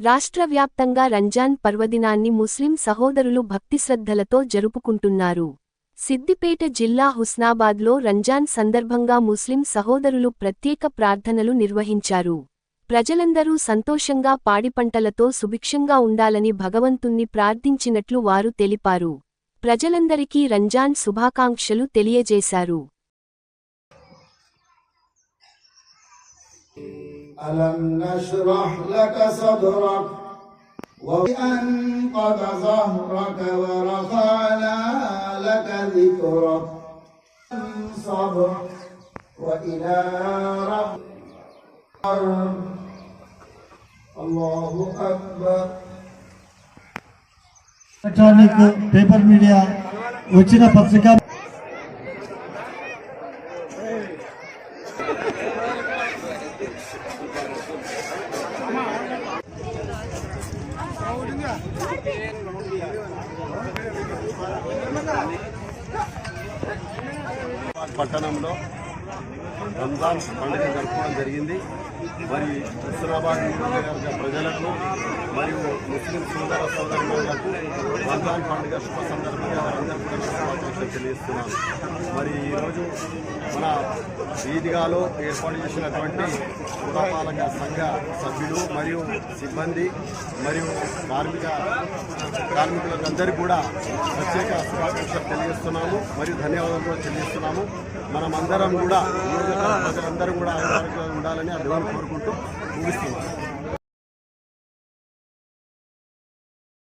రాష్ట్ర వ్యాప్తంగా రంజాన్ పర్వదినాన్ని ముస్లిం సహోదరులు భక్తిశ్రద్ధలతో జరుపుకుంటున్నారు. సిద్దిపేట జిల్లా హుస్నాబాద్లో రంజాన్ సందర్భంగా ముస్లిం సహోదరులు ప్రత్యేక ప్రార్థనలు నిర్వహించారు. ప్రజలందరూ సంతోషంగా పాడిపంటలతో సుభిక్షంగా ఉండాలని భగవంతుణ్ణి ప్రార్థించినట్లు వారు తెలిపారు. ప్రజలందరికీ రంజాన్ శుభాకాంక్షలు తెలియజేశారు. ألم نشرح لك صدرك وأنقض ظهرك ورفعنا لك ذكرك صبر وإلى ربك الله أكبر ఎలక్ట్రానిక్ పేపర్ మీడియా వచ్చిన పత్రిక పట్టణంలో రంజాన్ పండుగ జరుపుకోవడం జరిగింది. మరి హుస్నాబాద్ నియోజకవర్గ ప్రజలకు మరియు ముస్లిం సోదర సోదరులకు రంజాన్ పండుగ శుభ సందర్భంగా అందరికీ కూడా శుభాకాంక్షలు తెలియజేస్తున్నాను. మరి ఈరోజు మన ఈద్గాలో ఏర్పాటు చేసినటువంటి పురపాలక సంఘ సభ్యులు మరియు సిబ్బంది మరియు కార్మిక కార్మికులందరికీ కూడా ప్రత్యేక శుభాకాంక్షలు తెలియజేస్తున్నాము మరియు ధన్యవాదాలు కూడా తెలియజేస్తున్నాము. మనమందరం కూడా ప్రజలందరూ కూడా ఆరోగ్యంగా ఉండాలని అర్థం కోరుకుంటూ ముగిస్తున్నాము